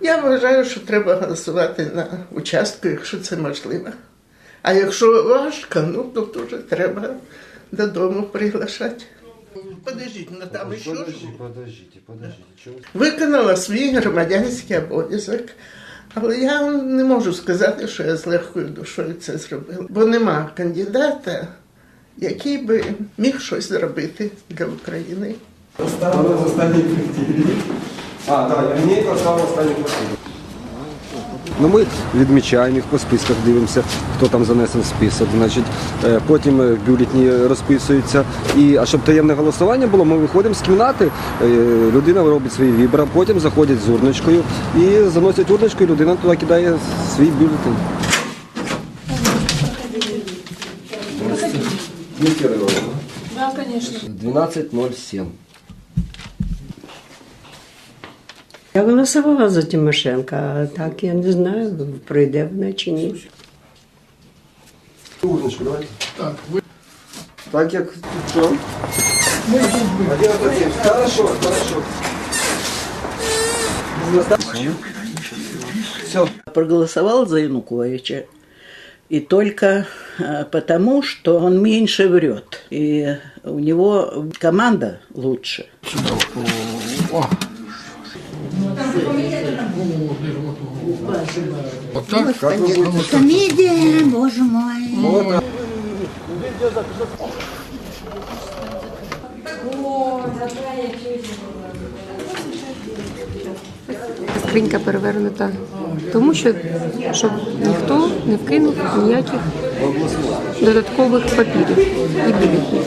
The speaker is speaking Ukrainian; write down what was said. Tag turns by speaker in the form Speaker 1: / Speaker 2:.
Speaker 1: Я вважаю, що треба голосувати на участку, якщо це можливо. А якщо важко, ну то дуже треба додому приглашати. Подождіть, ну там ще ж.
Speaker 2: подождите, подождите. Чего?
Speaker 1: виконала свій громадянський обов'язок. Але я не можу сказати, що я з легкою душою це зробила, бо нема кандидата, який би міг щось зробити для України.
Speaker 2: Останні останній. А, так, я мені оставив останню квартиру. Ну, ми відмічаємо їх по списках, дивимося, хто там занесен в список. Значить, е, потім е, бюлетні розписуються. І, а щоб таємне голосування було, ми виходимо з кімнати, е, людина робить свій вибір, потім заходять з урночкою і заносять урночку, і людина туди кидає свій бюлетень.
Speaker 3: Да, конечно.
Speaker 2: 12.07.
Speaker 4: Я голосувала за Тимошенка, а так я не знаю, пройде вона чи ні.
Speaker 2: Давайте. Так, ви... Так як що? Один. Хорошо, хорошо. Все.
Speaker 5: проголосовал за Януковича. И только э, потому, что он меньше врет. И у него команда лучше.
Speaker 6: Комедия, боже мой.
Speaker 7: скринька перевернута, тому що щоб ніхто не вкинув ніяких додаткових папірів і бюлетнів.